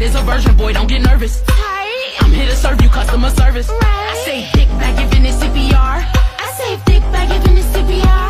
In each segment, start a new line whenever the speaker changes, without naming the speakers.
tight as a virgin, boy, don't get nervous. I'm here to serve you customer service. Right. I say dick back giving it CPR. I say dick back giving it CPR.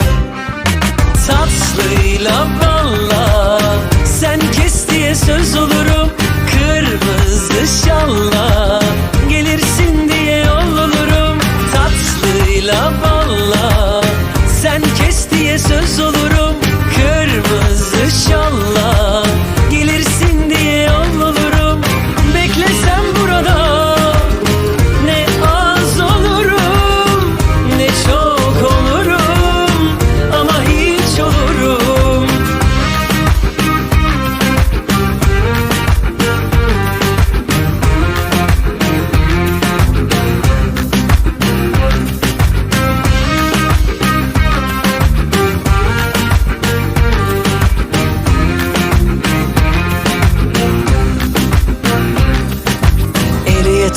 Tatlıyla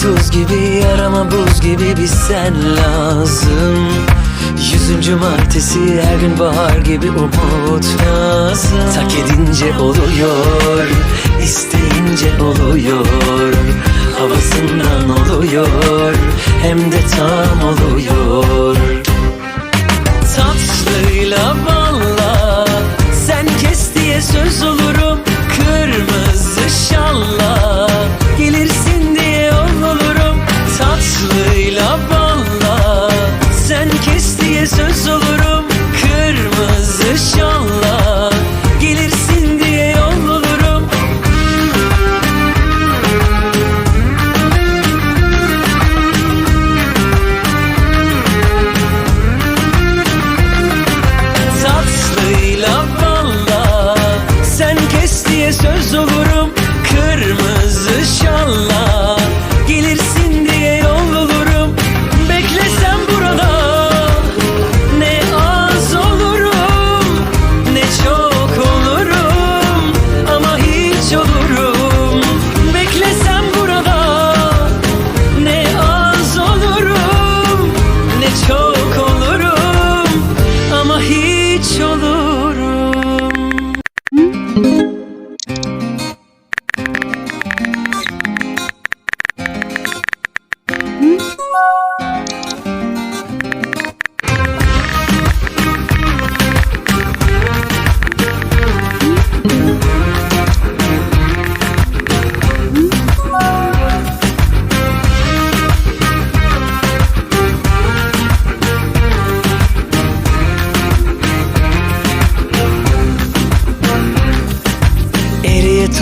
tuz gibi arama buz gibi bir sen lazım. Yüzüncü martesi her gün bahar gibi umut lazım. Tak edince oluyor, isteyince oluyor. Havasından oluyor, hem de tam oluyor. Tatlıyla balla Sen kes diye söz olurum. Kırmızı şalla kes hiç olurum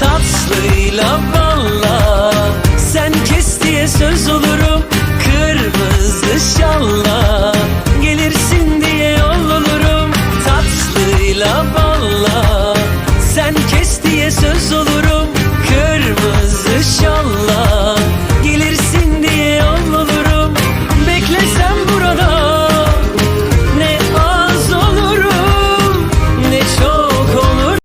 Tatlıyla balla Sen kes diye söz olurum Kırmızı şalla